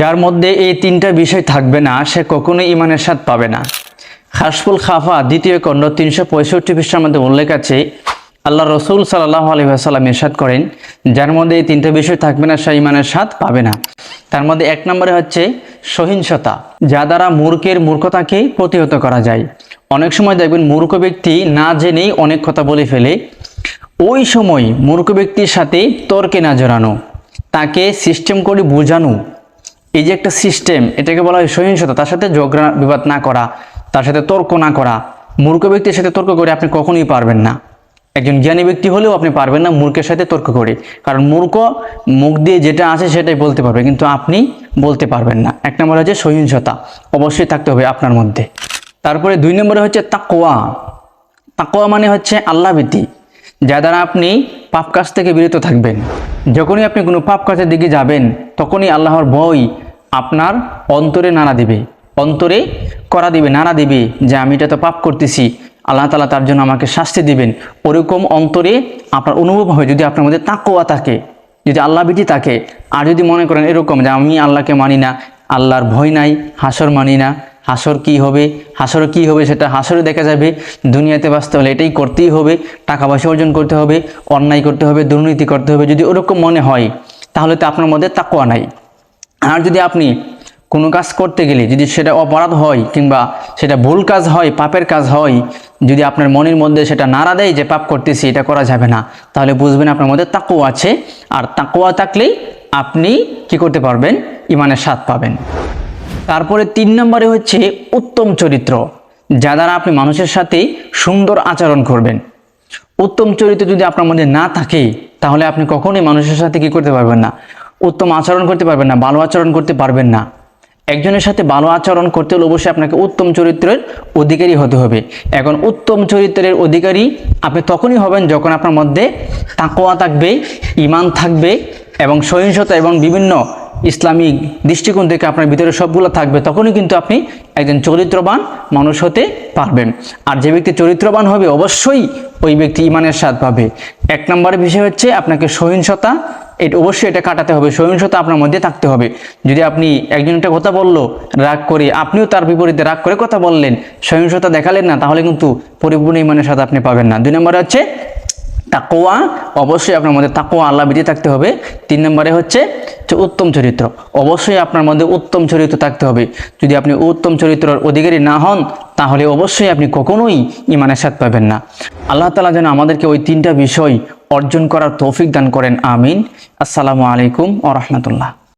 যার মধ্যে এই তিনটা বিষয় থাকবে না, সে কখনোই ইমানের স্বাদ পাবে না। খাসফুল খাফা, দ্বিতীয় খণ্ড তিনশো পঁয়ষট্টি পৃষ্ঠার মধ্যে উল্লেখ আছে, আল্লাহ রসুল সাল্লাহ আলী আসাল্লাম ইরশাদ করেন, যার মধ্যে এই তিনটা বিষয় থাকবে না, সে ইমানের স্বাদ পাবে না। তার মধ্যে এক নম্বরে হচ্ছে সহিংসতা, যা দ্বারা মূর্খের মূর্খতাকে প্রতিহত করা যায়। অনেক সময় দেখবেন মূর্খ ব্যক্তি না জেনেই অনেক কথা বলে ফেলে। ওই সময় মূর্খ ব্যক্তির সাথে তর্কে না জড়ানো, তাকে সিস্টেম করে বোঝানো এই যে একটা সিস্টেম এটাকে বলা হয় সহিংসতা, তার সাথে ঝগড়া, বিবাদ না করা, তার সাথে তর্ক না করা, মূর্খ ব্যক্তির সাথে তর্ক করে আপনি কখনোই পারবেন না। একজন জ্ঞানী ব্যক্তি হলেও আপনি পারবেন না মূর্খের সাথে তর্ক করে। কারণ মূর্খ মুখ দিয়ে যেটা আছে সেটাই বলতে পারবে, কিন্তু আপনি বলতে পারবেন না। এক নম্বর হচ্ছে সহিংসতা, অবশ্যই থাকতে হবে আপনার মধ্যে। তারপরে দুই নম্বরে হচ্ছে তাকোয়া তাকোয়া মানে হচ্ছে আল্লাহ ভীতি যা দ্বারা আপনি পাপ কাজ থেকে বিরত থাকবেন। যখনই আপনি কোনো পাপ কাজের দিকে যাবেন, তখনই আল্লাহর ভয় আপনার অন্তরে নাড়া দিবে। অন্তরে করা দিবে নাড়া দিবে যে আমি এটা তো পাপ করতেছি। আল্লাহ তালা তার জন্য আমাকে শাস্তি দিবেন। ওরকম অন্তরে আপনার অনুভব হয় যদি আপনার মধ্যে তাকোয়া থাকে, যদি আল্লাহ বিটি থাকে। আর যদি মনে করেন এরকম যে আমি আল্লাহকে মানি না, আল্লাহর ভয় নাই, হাসর মানি না, হাসর কি হবে, হাসর কি হবে সেটা হাসরে দেখা যাবে। দুনিয়াতে বাঁচতে হলে এটাই করতেই হবে, টাকা পয়সা অর্জন করতে হবে, অন্যায় করতে হবে, দুর্নীতি করতে হবে, যদি ওরকম মনে হয়, তাহলে তো আপনার মধ্যে তাকোয়া নাই। আর যদি আপনি কোনো কাজ করতে গেলে যদি সেটা অপরাধ হয় কিংবা সেটা ভুল কাজ হয়, পাপের কাজ হয়, যদি আপনার মনের মধ্যে সেটা নাড়া দেয় যে পাপ করতেছি, এটা করা যাবে না, তাহলে বুঝবেন আপনার মধ্যে তাকুয়া আছে। আর তাকুয়া থাকলেই আপনি কি করতে পারবেন? ইমানের স্বাদ পাবেন। তারপরে তিন নম্বরে হচ্ছে উত্তম চরিত্র, যা দ্বারা আপনি মানুষের সাথে সুন্দর আচরণ করবেন। উত্তম চরিত্র যদি আপনার মধ্যে না থাকে, তাহলে আপনি কখনোই মানুষের সাথে কি করতে পারবেন না? উত্তম আচরণ করতে পারবেন না ভালো আচরণ করতে পারবেন না। একজনের সাথে ভালো আচরণ করতে হলে অবশ্যই আপনাকে উত্তম চরিত্রের অধিকারী হতে হবে। এখন উত্তম চরিত্রের অধিকারী আপনি তখনই হবেন যখন আপনার মধ্যে তাকোয়া থাকবে ইমান থাকবে এবং সহিংসতা এবং বিভিন্ন ইসলামিক দৃষ্টিকোণ থেকে আপনার ভিতরে সবগুলো থাকবে, তখনই কিন্তু আপনি একজন চরিত্রবান মানুষ হতে পারবেন। আর যে ব্যক্তি চরিত্রবান হবে, অবশ্যই ওই ব্যক্তি ইমানের স্বাদ পাবে। এক নম্বরের বিষয় হচ্ছে আপনাকে সহিংসতা এটা অবশ্যই এটা কাটাতে হবে, সহিংসতা আপনার মধ্যে থাকতে হবে। যদি আপনি একজন একটা কথা বলল, রাগ করে, আপনিও তার বিপরীতে রাগ করে কথা বললেন, সহিংসতা দেখালেন না, তাহলে কিন্তু পরিপূর্ণ ইমানের সাথে আপনি পাবেন না। দুই নম্বরে হচ্ছে তাকোয়া অবশ্যই আপনার মধ্যে তাকোয়া আল্লাহ বিধি থাকতে হবে। তিন নম্বরে হচ্ছে উত্তম চরিত্র, অবশ্যই আপনার মধ্যে উত্তম চরিত্র থাকতে হবে। যদি আপনি উত্তম চরিত্রের অধিকারী না হন, তাহলে অবশ্যই আপনি কখনোই ইমানের স্বাদ পাবেন না। আল্লাহ তালা যেন আমাদেরকে ওই তিনটা বিষয় অর্জন করার তৌফিক দান করেন আমিন। আসসালামু আলাইকুম ও রহমতুল্লাহ।